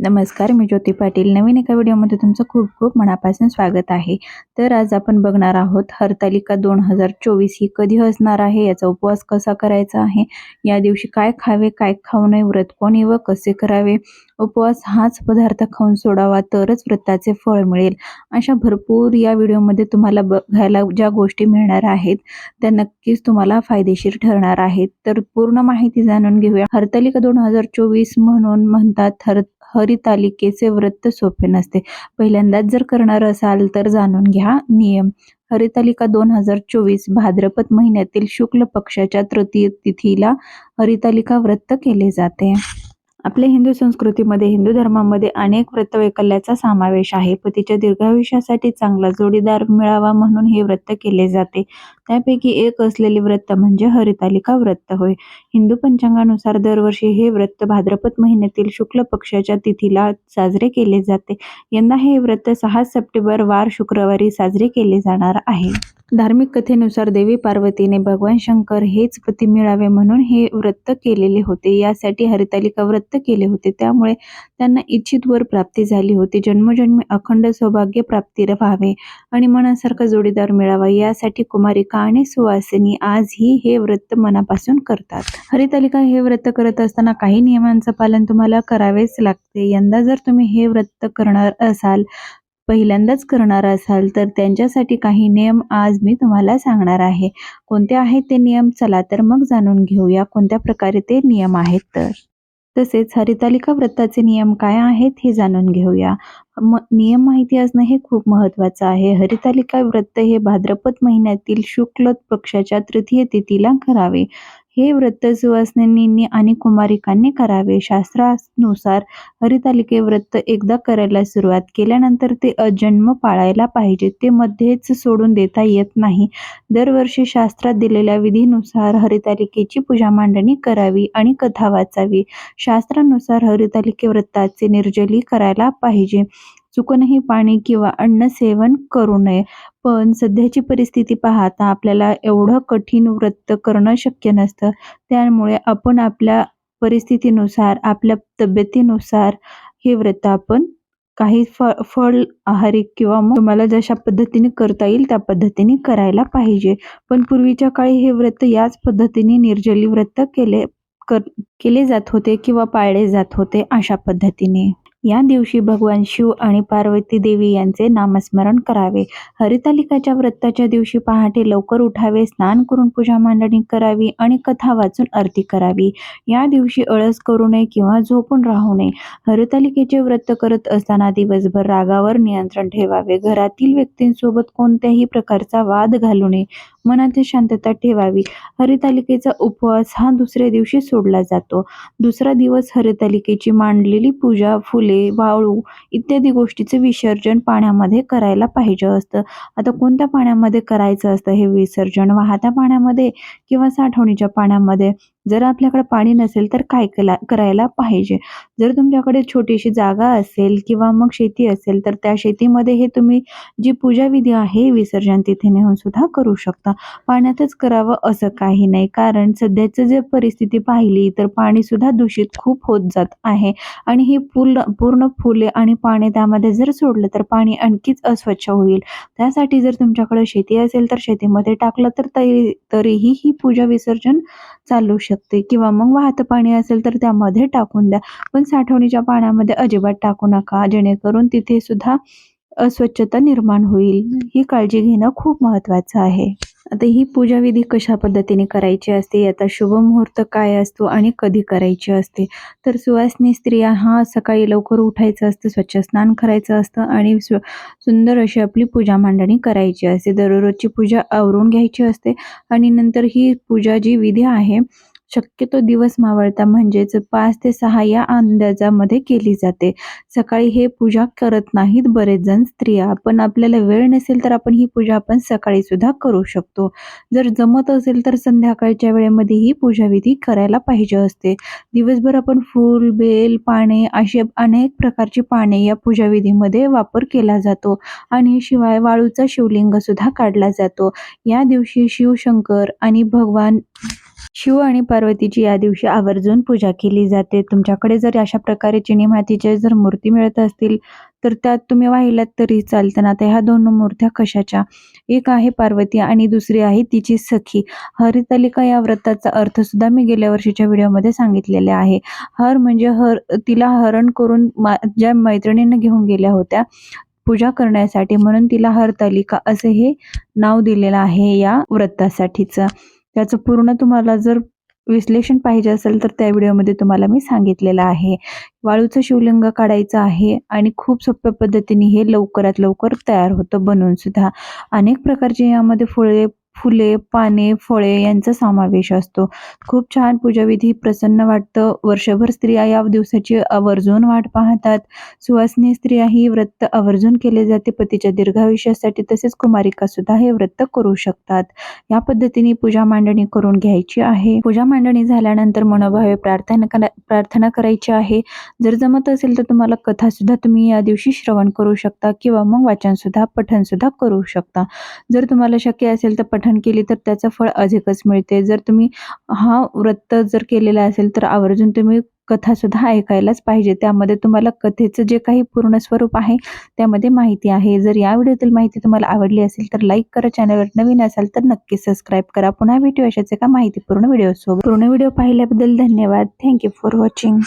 नमस्कार मी ज्योती पाटील. नवीन एका व्हिडिओमध्ये तुमचं खूप खूप मनापासून स्वागत आहे. तर आज आपण बघणार आहोत हरतालिका दोन हजार चोवीस ही कधी असणार आहे याचा उपवास कसा करायचा आहे या दिवशी काय खावे काय खाऊ नये व्रत कोणी व कसे करावे? उपवास हाच पदार्थ खाऊन सोडावा तरच व्रताचे फळ मिळेल. अशा भरपूर या व्हिडिओमध्ये तुम्हाला बघायला ज्या गोष्टी मिळणार आहेत त्या नक्कीच तुम्हाला फायदेशीर ठरणार आहेत. तर पूर्ण माहिती जाणून घेऊया. हरतालिका दोन हजार चोवीस म्हणून म्हणतात हर हरितालिकेचे व्रत सोपे नसते. पहिल्यांदाच जर करणार असाल तर जाणून घ्या नियम. हरितालिका दोन हजार चोवीस भाद्रपद महिन्यातील शुक्ल पक्षाच्या तृतीय तिथीला हरितालिका व्रत केले जाते. आपल्या हिंदू संस्कृतीमध्ये हिंदू धर्मामध्ये अनेक व्रतवैकल्याचा समावेश आहे. पतीच्या दीर्घायुष्यासाठी चांगला जोडीदार मिळावा म्हणून हे व्रत केले जाते. त्यापैकी एक असलेले व्रत म्हणजे हरितालिका व्रत होय. हिंदू पंचांगानुसार दरवर्षी हे व्रत भाद्रपद महिन्यातील शुक्ल पक्षाच्या तिथीला साजरे केले जाते. यंदा हे व्रत सहा सप्टेंबर वार शुक्रवारी साजरे केले जाणार आहे. धार्मिक कथेनुसार देवी पार्वतीने भगवान शंकर हेच पती मिळावे म्हणून हे व्रत केलेले होते. यासाठी हरितालिका व्रत केले होते. त्यामुळे त्यांना इच्छित वर प्राप्ती झाली होती. जन्मजन्मी अखंड सौभाग्य प्राप्ती व्हावे आणि मनासारखा जोडीदार मिळावा. यासाठी कुमारिका आणि सुवासिनी आजही हे व्रत मनापासून करतात. हरितालिका हे व्रत करत असताना काही नियमांचं पालन तुम्हाला करावेच लागते. यंदा जर तुम्ही हे व्रत करणार असाल पहिल्यांदाच करणार असाल तर त्यांच्यासाठी काही नियम आज मी तुम्हाला सांगणार आहे. कोणते आहेत ते नियम? चला तर मग जाणून घेऊया कोणत्या प्रकारे ते नियम आहेत तर. तसेच हरितालिका व्रताचे नियम काय आहेत हे जाणून घेऊया. म नियम माहिती असणं हे खूप महत्त्वाचं आहे. हरितालिका व्रत हे भाद्रपद महिन्यातील शुक्ल पक्षाच्या तृतीय तिथीला करावे. हे व्रत सुवासिनींनी आणि कुमारिकांनी करावे. शास्त्रानुसार हरितालिके व्रत एकदा करायला सुरुवात केल्यानंतर ते अजन्म पाळायला पाहिजे. ते मध्येच सोडून देता येत नाही. दरवर्षी शास्त्रात दिलेल्या विधीनुसार हरितालिकेची पूजा मांडणी करावी आणि कथा वाचावी. शास्त्रानुसार हरितालिके व्रताचे निर्जली करायला पाहिजे. चुकूनही पाणी किंवा अन्न सेवन करू नये. पण सध्याची परिस्थिती पाहता आपल्याला एवढं कठीण व्रत करणं शक्य नसतं. त्यामुळे आपण आपल्या परिस्थितीनुसार आपल्या तब्येतीनुसार हे व्रत आपण काही फळ फळ आहारी किंवा मग तुम्हाला जशा पद्धतीने करता येईल त्या पद्धतीने करायला पाहिजे. पण पूर्वीच्या काळी हे व्रत याच पद्धतीने निर्जली व्रत केले कर केले जात होते किंवा पाळले जात होते अशा पद्धतीने. या दिवशी भगवान शिव आणि पार्वती देवी यांचे नामस्मरण करावे. हरितालिकाच्या व्रताच्या दिवशी पहाटे लवकर उठावे स्नान करून पूजा मांडणी करावी आणि कथा वाचून आरती करावी. या दिवशी अळस करू नये किंवा झोपून राहू नये. हरितालिकेचे व्रत करत असताना दिवसभर रागावर नियंत्रण ठेवावे. घरातील व्यक्तींसोबत कोणत्याही प्रकारचा वाद घालू नये. मनात शांतता ठेवावी. हरितालिकेचा उपवास हा दुसऱ्या दिवशी सोडला जातो. दुसरा दिवस हरितालिकेची मांडलेली पूजा फुले वाळू इत्यादी गोष्टीचे विसर्जन पाण्यामध्ये करायला पाहिजे असतं. आता कोणत्या पाण्यामध्ये करायचं असतं हे विसर्जन? वाहत्या पाण्यामध्ये किंवा साठवणीच्या पाण्यामध्ये? जर आपल्याकडे पाणी नसेल तर काय कला करायला पाहिजे? जर तुमच्याकडे छोटीशी जागा असेल किंवा मग शेती असेल तर त्या शेतीमध्ये हे तुम्ही जी पूजाविधी आहे विसर्जन तिथे नेऊन सुद्धा करू शकता. पाण्यातच करावं असं काही नाही. कारण सध्याचं जर परिस्थिती पाहिली तर पाणी सुद्धा दूषित खूप होत जात आहे. आणि हे पूर्ण पूर्ण फुले आणि पाणी त्यामध्ये जर सोडलं तर पाणी आणखीच अस्वच्छ होईल. त्यासाठी जर तुमच्याकडे शेती असेल तर शेतीमध्ये टाकलं तर तरी तरीही ही पूजा विसर्जन चालू शकते. किंवा मग वाहतं पाणी असेल तर त्यामध्ये टाकून द्या. पण साठवणीच्या पाण्यामध्ये अजिबात टाकू नका. जेणेकरून तिथे सुद्धा अस्वच्छता निर्माण होईल. ही काळजी घेणं खूप महत्त्वाचं आहे. आता ही पूजाविधी कशा पद्धतीने करायची असते? आता शुभ मुहूर्त काय असतो आणि कधी करायची असते? तर सुवासनी स्त्रिया हा सकाळी लवकर उठायचं असतं स्वच्छ स्नान करायचं असतं आणि सुंदर अशी आपली पूजा मांडणी करायची असते. दररोजची पूजा आवरून घ्यायची असते. आणि नंतर ही पूजा जी विधी आहे शक्यतो दिवस मावळता म्हणजेच पाच ते सहा या अंदाजामध्ये केली जाते. सकाळी हे पूजा करत नाहीत बरेच जण स्त्रिया पण आपल्याला वेळ नसेल तर आपण ही पूजा आपण सकाळी सुद्धा करू शकतो. जर जमत असेल तर संध्याकाळच्या वेळेमध्ये ही पूजाविधी करायला पाहिजे असते. दिवसभर आपण फूल बेल पाने असे अनेक प्रकारची पाने या पूजाविधीमध्ये वापर केला जातो आणि शिवाय वाळूचा शिवलिंग सुद्धा काढला जातो. या दिवशी शिवशंकर आणि भगवान शिव आणि पार्वतीची या दिवशी आवर्जून पूजा केली जाते. तुमच्याकडे जर अशा प्रकारे चिनी मातीच्या जर मूर्ती मिळत असतील तर त्यात तुम्ही वाहिल्यात तरी चालतं. ना ह्या दोन मूर्त्या कशाच्या? एक आहे पार्वती आणि दुसरी आहे तिची सखी. हरितालिका या व्रताचा अर्थ सुद्धा मी गेल्या वर्षीच्या व्हिडिओमध्ये सांगितलेले आहे. हर म्हणजे हर तिला हरण करून मा ज्या मैत्रिणींना घेऊन गेल्या होत्या पूजा करण्यासाठी म्हणून तिला हरतालिका असे हे नाव दिलेलं आहे या व्रतासाठीचं. त्याचं पूर्ण तुम्हाला जर विश्लेषण पाहिजे असेल तर त्या व्हिडिओमध्ये तुम्हाला मी सांगितलेलं आहे. वाळूचं शिवलिंग काढायचं आहे आणि खूप सोप्या पद्धतीने हे लवकरात लवकर तयार होतं बनवून सुद्धा. अनेक प्रकारचे यामध्ये फुले फुले पाने फळे यांचा समावेश असतो. खूप छान पूजाविधी प्रसन्न वाटतं. वर्षभर स्त्रिया या दिवसाची आवर्जून वाट पाहतात. सुवासिनी स्त्रिया ही व्रत आवर्जून केले जाते. पतीच्या दीर्घायुष्यासाठी तसेच कुमारिका सुद्धा हे व्रत करू शकतात. या पद्धतीने पूजा मांडणी करून घ्यायची आहे. पूजा मांडणी झाल्यानंतर मनोभावे प्रार्थना करा प्रार्थना करायची आहे. जर जमत असेल तर तुम्हाला कथा सुद्धा तुम्ही या दिवशी श्रवण करू शकता किंवा मग वाचन सुद्धा पठण सुद्धा करू शकता. जर तुम्हाला शक्य असेल तर पठण केली तर त्याचं फळ अधिकच मिळते. जर तुम्ही हा व्रत जर केलेला असेल तर आवर्जून तुम्ही कथा सुद्धा ऐकायलाच पाहिजे. त्यामध्ये तुम्हाला कथेचं जे काही पूर्ण स्वरूप आहे त्यामध्ये माहिती आहे. जर या व्हिडिओतील माहिती तुम्हाला आवडली असेल तर लाईक करा चॅनलवर नवीन असाल तर नक्की सबस्क्राईब करा. पुन्हा भेटू अशाच एका माहितीपूर्ण व्हिडिओसोबत. पूर्ण व्हिडिओ पाहिल्याबद्दल धन्यवाद. Thank you for watching